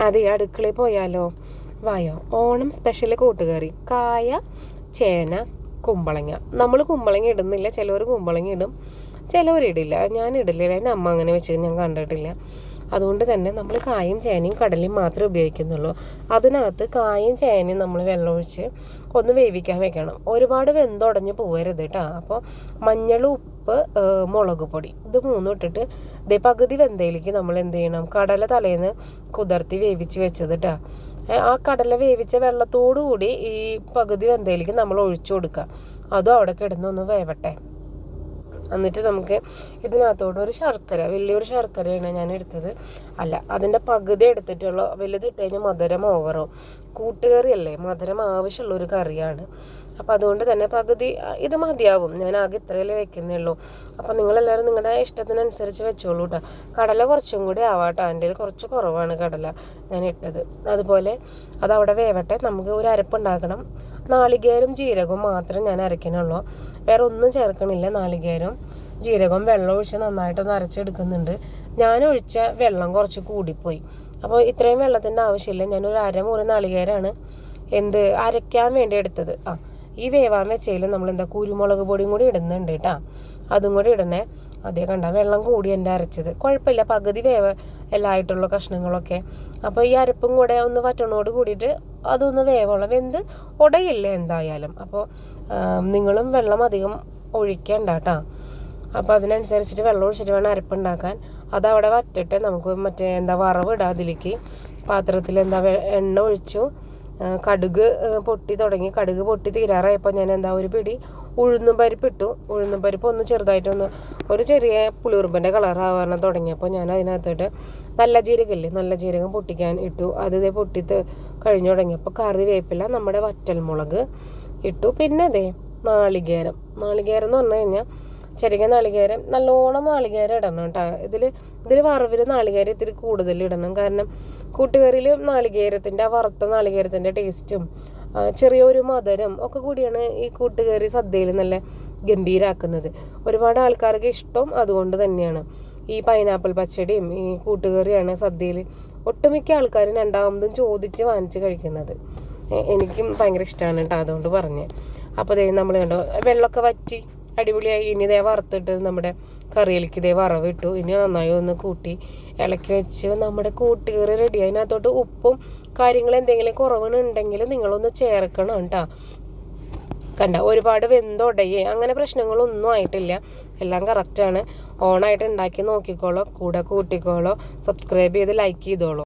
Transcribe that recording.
അതെ അടുക്കളയിൽ പോയാലോ? വായോ. ഓണം സ്പെഷ്യൽ കൂട്ടുകറി. കായ ചേന കുമ്പളങ്ങ. നമ്മൾ കുമ്പളങ്ങ ഇടുന്നില്ല. ചിലവർ കുമ്പളങ്ങ ഇടും. ചിലവർ ഇടില്ല. ഞാൻ ഇടില്ല. എന്റെ അമ്മ അങ്ങനെ വെച്ച് ഞാൻ കണ്ടിട്ടില്ല. അതുകൊണ്ട് തന്നെ നമ്മൾ കായും ചേനയും കടലയും മാത്രമേ ഉപയോഗിക്കുന്നുള്ളൂ. അതിനകത്ത് കായും ചേനയും നമ്മൾ വെള്ളമൊഴിച്ച് ഒന്ന് വേവിക്കാൻ വെക്കണം. ഒരുപാട് വെന്തുടഞ്ഞ് പോകരുത് കേട്ടോ അപ്പോൾ മഞ്ഞൾ ഉപ്പ് മുളക് പൊടി ഇത് മൂന്നും ഇട്ടിട്ട് ഇതേ പകുതി വെന്തയിലേക്ക് നമ്മൾ എന്ത് ചെയ്യണം? കടല തലേന്ന് കുതിർത്തി വേവിച്ച് വെച്ചത് കേട്ടോ ആ കടല വേവിച്ച വെള്ളത്തോടു കൂടി ഈ പകുതി വെന്തയിലേക്ക് നമ്മൾ ഒഴിച്ചു കൊടുക്കുക. അതും അവിടെ കിടന്നൊന്ന് വേവട്ടെ. എന്നിട്ട് നമുക്ക് ഇതിനകത്തോട്ട് ഒരു ശർക്കര വലിയൊരു ശർക്കരയാണ് ഞാൻ എടുത്തത്. അല്ല അതിന്റെ പകുതി എടുത്തിട്ടുള്ള വലുത് ഇട്ട് കഴിഞ്ഞാൽ മധുരം ഓവറോ കൂട്ടുകറിയല്ലേ മധുരം ആവശ്യമുള്ള ഒരു കറിയാണ്. അപ്പോൾ അതുകൊണ്ട് തന്നെ പകുതി ഇത് മതിയാവും. ഞാൻ ആകെ ഇത്രയല്ലേ വെക്കുന്നേ ഉള്ളൂ അപ്പോൾ നിങ്ങളെല്ലാവരും നിങ്ങളുടെ ഇഷ്ടത്തിനനുസരിച്ച് വെച്ചോളൂ കേട്ടോ കടല കുറച്ചും കൂടി ആവാട്ടോ. എന്റെ കുറച്ച് കുറവാണ് കടല ഞാൻ ഇട്ടത്. അതുപോലെ അതവിടെ വേവട്ടെ. നമുക്ക് ഒരു അരപ്പുണ്ടാക്കണം നാളികേരം ജീരകവും മാത്രം ഞാൻ അരയ്ക്കണുള്ളൂ വേറെ ഒന്നും ചേർക്കണില്ല നാളികേരം. ജീരകം വെള്ളം ഒഴിച്ച് നന്നായിട്ടൊന്ന് അരച്ചെടുക്കുന്നുണ്ട്. ഞാൻ ഒഴിച്ച വെള്ളം കുറച്ച് കൂടിപ്പോയി. അപ്പോൾ ഇത്രയും വെള്ളത്തിന്റെ ആവശ്യമില്ല. ഞാനൊരു അരമുറി നാളികേരമാണ് എന്ത് അരയ്ക്കാൻ വേണ്ടി എടുത്തത്. ആ ഈ വേവാൻ വെച്ചതിൽ നമ്മൾ എന്താ കുരുമുളക് പൊടിയും കൂടി ഇടുന്നുണ്ട് കേട്ടോ. അതും കൂടി ഇടണേ. അതേ കണ്ട വെള്ളം കൂടി എന്റെ അരച്ചത്. കുഴപ്പമില്ല പകുതി വേവ് എല്ലായിട്ടുള്ള കഷ്ണങ്ങളൊക്കെ. അപ്പോൾ ഈ അരപ്പും കൂടെ ഒന്ന് വറ്റണോട് കൂടിയിട്ട് അതൊന്ന് വേവോളം. വെന്ത് ഉടയില്ല എന്തായാലും. അപ്പോൾ നിങ്ങളും വെള്ളം അധികം ഒഴിക്കണ്ട കേട്ടോ അപ്പോൾ അതിനനുസരിച്ചിട്ട് വെള്ളം ഒഴിച്ചിട്ട് വേണം അരപ്പുണ്ടാക്കാൻ. അതവിടെ വറ്റിട്ട് നമുക്ക് മറ്റേ എന്താ വറവ് ഇടാം അതിലേക്ക്. പാത്രത്തിൽ എന്താ എണ്ണ ഒഴിച്ചു. കടുക് പൊട്ടി തുടങ്ങി. കടുക് പൊട്ടി തീരാറായപ്പോൾ ഞാൻ എന്താ ഒരു പിടി ഉഴുന്നും പരിപ്പ് ഇട്ടു. ഉഴുന്നും പരിപ്പ് ഒന്ന് ചെറുതായിട്ടൊന്ന് ഒരു ചെറിയ പുളിയുറുമ്പന്റെ കളറാവാൻ തുടങ്ങിയപ്പോൾ ഞാൻ അതിനകത്തോട്ട് നല്ല ജീരകമില്ലേ നല്ല ജീരകം പൊട്ടിക്കാൻ ഇട്ടു. അത് ഇതേ പൊട്ടി കഴിഞ്ഞു തുടങ്ങിയപ്പോൾ കറി വേപ്പില നമ്മുടെ വറ്റൽമുളക് ഇട്ടു. പിന്നെ അതെ നാളികേരം. നാളികേരം എന്ന് പറഞ്ഞു കഴിഞ്ഞാൽ ചെറിയ നാളികേരം നല്ലോണം നാളികേരം ഇടണം കേട്ടോ. ഇതിൽ ഇതിൽ വറവിൽ നാളികേരം ഇത്തിരി കൂടുതൽ ഇടണം. കാരണം കൂട്ടുകറിയിൽ നാളികേരത്തിന്റെ ആ വറുത്ത നാളികേരത്തിന്റെ ടേസ്റ്റും ചെറിയൊരു മധുരം ഒക്കെ കൂടിയാണ് ഈ കൂട്ടുകറി സദ്യയിൽ നല്ല ഗംഭീരാക്കുന്നത്. ഒരുപാട് ആൾക്കാർക്ക് ഇഷ്ടം അതുകൊണ്ട് തന്നെയാണ്. ഈ പൈനാപ്പിൾ പച്ചടിയും ഈ കൂട്ടുകറിയാണ് സദ്യയിൽ ഒട്ടുമിക്ക ആൾക്കാരും രണ്ടാമതും ചോദിച്ച് വാങ്ങിച്ച് കഴിക്കുന്നത്. എനിക്കും ഭയങ്കര ഇഷ്ടമാണ് കേട്ടോ അതുകൊണ്ട് പറഞ്ഞ്. അപ്പോൾ ദേ നമ്മൾ കണ്ടോ വെള്ളമൊക്കെ വറ്റി അടിപൊളിയായി. ഇനി ദേ വറുത്തിട്ട് നമ്മുടെ കറിയിലേക്ക് ഇതേ വറവിട്ടു. ഇനി നന്നായി ഒന്ന് കൂട്ടി ഇളക്കി വെച്ച് നമ്മുടെ കൂട്ടുകറി റെഡി അതിനകത്തോട്ട് ഉപ്പും കാര്യങ്ങൾ എന്തെങ്കിലും കുറവുണ്ടെങ്കിൽ നിങ്ങളൊന്ന് ചേർക്കണം കേട്ടോ. കണ്ട ഒരുപാട് വെന്തൊടയേ അങ്ങനെ പ്രശ്നങ്ങളൊന്നും ആയിട്ടില്ല. എല്ലാം കറക്റ്റാണ് ഓണായിട്ട് ഉണ്ടാക്കി നോക്കിക്കോളോ കൂടെ കൂട്ടിക്കോളോ സബ്സ്ക്രൈബ് ചെയ്ത് ലൈക്ക് ചെയ്തോളൂ.